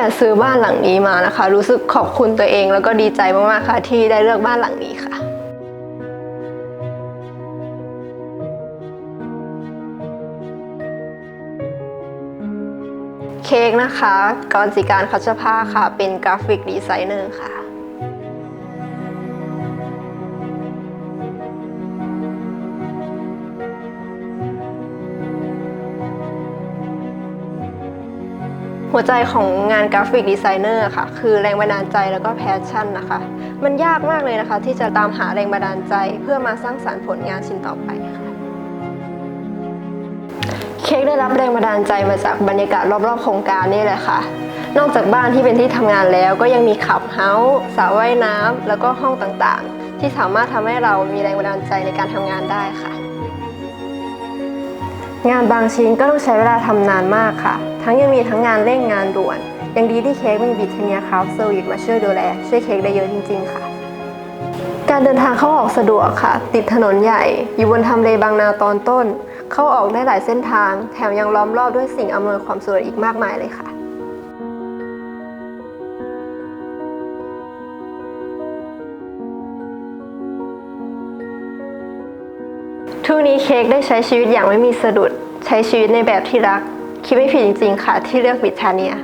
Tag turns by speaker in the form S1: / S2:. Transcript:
S1: แต่ซื้อบ้านหลังนี้มานะคะ รู้สึกขอบคุณตัวเองแล้วก็ดีใจมากๆค่ะ ที่ได้เลือกบ้านหลังนี้ค่ะเค้กนะคะกรจิการคัชภาค่ะ เป็นกราฟิกดีไซเนอร์ค่ะ หัวใจของงานกราฟิกดีไซเนอร์ค่ะ คือแรงบันดาลใจแล้วก็แพชชั่นนะคะ มันยากมากเลยนะคะ ที่จะตามหาแรงบันดาลใจ เพื่อมาสร้างสรรค์ผลงานชิ้นต่อไปค่ะเค้กได้รับแรงบันดาลใจมาจากบรรยากาศรอบๆโครงการนี่แหละค่ะนอกจากบ้านที่เป็นที่ทำงานแล้วก็ยังมีขับเฮาส์สระว่ายน้ำแล้วก็ห้องต่างๆ ที่สามารถทำให้เรามีแรงบันดาลใจในการทำงานได้ค่ะ งานบางชิ้นก็ต้องใช้เวลาทำนานมากค่ะ ทั้งยังมีทั้งงานเร่งงานด่วน ยังดีที่เค้กมีบิทเนียคราฟเซอร์วิสมาช่วยดูแล ช่วยเค้กได้เยอะจริง ๆ ค่ะ การเดินทางเข้าออกสะดวกค่ะ ติดถนนใหญ่ อยู่บนทำเลบางนาตอนต้น เข้าออกได้หลายเส้นทาง แถมยังล้อมรอบด้วยสิ่งอำนวยความสะดวกอีกมากมายเลยค่ะ ทุกนี้เค้กได้ใช้ชีวิตอย่างไม่มีสะดุด ใช้ชีวิตในแบบที่รัก คิดไม่ผิดจริงๆค่ะที่เลือกบิทาเนีย